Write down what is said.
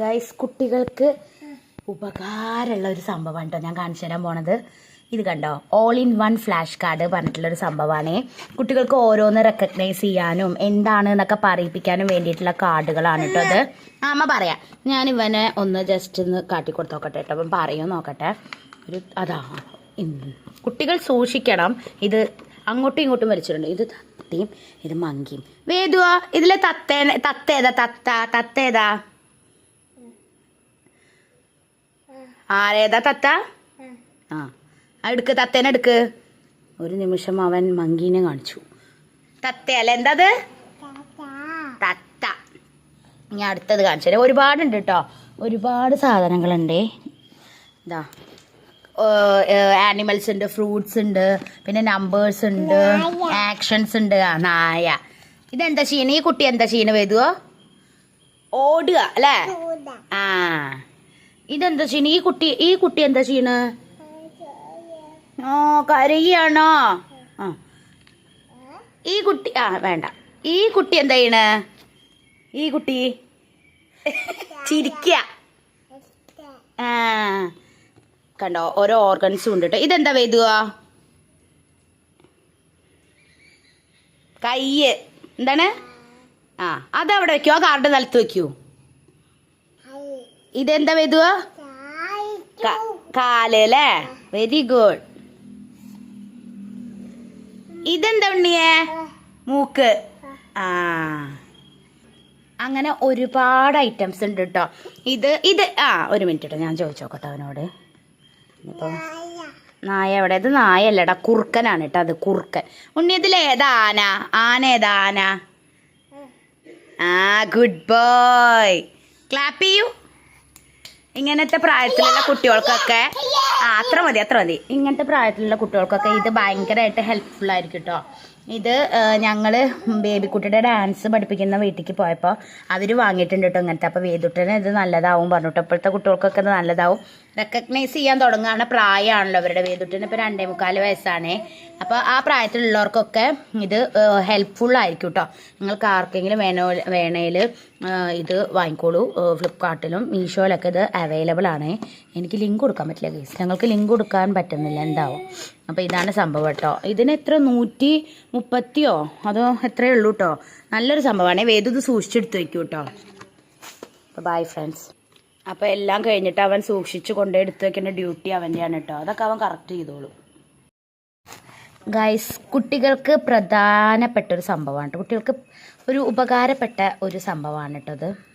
Guys കുട്ടികൾക്ക് ഉപകാരമുള്ള ഒരു സംഭവമാണ് കേട്ടോ ഞാൻ കാണിച്ചു തരാൻ പോണത്. ഇത് കണ്ടോ? All in one flash card പറഞ്ഞിട്ടുള്ള ഒരു സംഭവമാണ്. കുട്ടികൾക്ക് ഓരോന്ന് റെക്കഗ്നൈസ് ചെയ്യാനും എന്താണ് എന്നൊക്കെ പറയിപ്പിക്കാനും വേണ്ടിയിട്ടുള്ള കാർഡുകളാണ് കേട്ടോ അത് അമ്മ പറയാം. ഞാൻ ഇവനെ ഒന്ന് ജസ്റ്റ് ഒന്ന് കാട്ടി നോക്കട്ടെ കേട്ടോ അപ്പം പറയൂ നോക്കട്ടെ. ഒരു അതാ. കുട്ടികൾ സൂക്ഷിക്കണം. ഇത് അങ്ങോട്ടും ഇങ്ങോട്ടും വലിച്ചിട്ടുണ്ട് ഇത് തത്തയും ഇത് മങ്കിയും. വേദുവാ ഇതിലെ തത്തേ തത്തേതാ തത്ത തത്ത ഏതാ ആരേതാ തത്ത. ആ. ആ, എടുക്ക്. തത്തേനെ എടുക്ക്. ഒരു നിമിഷം അവൻ മങ്കീനെ കാണിച്ചു. തത്തയല്ല എന്താത്? തത്ത. ഇനി അടുത്തത് കാണിച്ചു തരാം. ഒരുപാടുണ്ട് കേട്ടോ ഒരുപാട് സാധനങ്ങളുണ്ട്. ഇതാ. ആനിമൽസ് ഉണ്ട് ഫ്രൂട്ട്സ് ഉണ്ട് പിന്നെ നമ്പേഴ്സ് ഉണ്ട് ആക്ഷൻസ് ഉണ്ട്. ആ നായ. ഇതെന്താ ചെയ്യണേ ഈ കുട്ടി എന്താ ചെയ്യണ വേദുവോ? ഓടുക അല്ലേ? ആ. ഇതെന്താ ചെയ്യണ? ഈ കുട്ടി ഈ കുട്ടി എന്താ ചെയ്യണ? ഓ കരയാണോ. ആ. ഈ കുട്ടി ആ വേണ്ട. ഈ കുട്ടി എന്താ ചെയ്യണ? ഈ കുട്ടി ചിരിക്ക. ആ. കണ്ടോ ഓരോ ഓർഗൻസും ഉണ്ട് കേട്ടോ ഇതെന്താ വേദുക? കയ്യ്. എന്താണ്? ആ അതവിടെ വെക്കൂ. ആ കാർഡ് നിലത്ത് വെക്കൂ. ഇതെന്താ വെതുവ കാൽ അല്ലേ? വെരി ഗുഡ് ഇതെന്താ ഉണ്ണിയേ? മൂക്ക്. ആ. അങ്ങനെ ഒരുപാട് ഐറ്റംസ് ഉണ്ട് കേട്ടോ ഇത് ഇത് ആ ഒരു മിനിറ്റ് കേട്ടോ ഞാൻ ചോദിച്ചു നോക്കട്ടെ അവനോട്. ഇപ്പം നായ. എവിടെ? ഇത് നായല്ലടാ കുറുക്കനാണ് കേട്ടോ അത് കുറുക്കൻ. ഉണ്ണി ഇതിൽ ഏതാന ആന? ആന ഏതാ ആന? ആ ഗുഡ് ബോയ് ക്ലാപ്പ് ചെയ്യൂ. ഇങ്ങനത്തെ പ്രായത്തിലുള്ള കുട്ടികൾക്കൊക്കെ ആ അത്ര മതി അത്ര മതി. ഇങ്ങനത്തെ പ്രായത്തിലുള്ള കുട്ടികൾക്കൊക്കെ ഇത് ഭയങ്കരമായിട്ട് ഹെൽപ്ഫുൾ ആയിരിക്കും കേട്ടോ ഇത് ഞങ്ങൾ ബേബിക്കുട്ടിയുടെ ഡാൻസ് പഠിപ്പിക്കുന്ന വീട്ടിലേക്ക് പോയപ്പോൾ അവർ വാങ്ങിയിട്ടുണ്ട് കേട്ടോ ഇങ്ങനത്തെ. അപ്പോൾ വേദുട്ടന് ഇത് നല്ലതാവും പറഞ്ഞിട്ട്. ഇപ്പോഴത്തെ കുട്ടികൾക്കൊക്കെ ഇത് നല്ലതാവും. റെക്കഗ്നൈസ് ചെയ്യാൻ തുടങ്ങുകയാണ് പ്രായമാണല്ലോ അവരുടെ വേദുട്ടിന് ഇപ്പോൾ രണ്ടേ മുക്കാൽ വയസ്സാണേ. അപ്പോൾ ആ പ്രായത്തിലുള്ളവർക്കൊക്കെ ഇത് ഹെൽപ്ഫുൾ ആയിരിക്കും കേട്ടോ നിങ്ങൾക്ക് ആർക്കെങ്കിലും വേണോ വേണേൽ ഇത് വാങ്ങിക്കോളൂ. ഫ്ലിപ്കാർട്ടിലും മീഷോയിലൊക്കെ ഇത് അവൈലബിൾ ആണ്. എനിക്ക് ലിങ്ക് കൊടുക്കാൻ പറ്റില്ല ഗീസ് ഞങ്ങൾക്ക് ലിങ്ക് കൊടുക്കാൻ പറ്റുന്നില്ല എന്താവും. അപ്പോൾ ഇതാണ് സംഭവം കേട്ടോ ഇതിന് എത്ര? നൂറ്റി മുപ്പത്തിയോ? അതോ എത്രയേ ഉള്ളൂ കേട്ടോ നല്ലൊരു സംഭവമാണ്. വേദു ഇത് സൂക്ഷിച്ചെടുത്ത് വയ്ക്കൂ കേട്ടോ ബൈ ഫ്രണ്ട്സ് അപ്പോൾ എല്ലാം കഴിഞ്ഞിട്ട് അവൻ സൂക്ഷിച്ച് കൊണ്ടേ വെക്കേണ്ട ഡ്യൂട്ടി അവന്റെയാണ് കേട്ടോ. അതൊക്കെ അവൻ കറക്റ്റ് ചെയ്തോളും. ഗൈസ് കുട്ടികൾക്ക് പ്രധാനപ്പെട്ട ഒരു സംഭവമാണ് കേട്ടോ. കുട്ടികൾക്ക് ഒരു ഉപകാരപ്പെട്ട ഒരു സംഭവമാണ് കേട്ടോ അത്.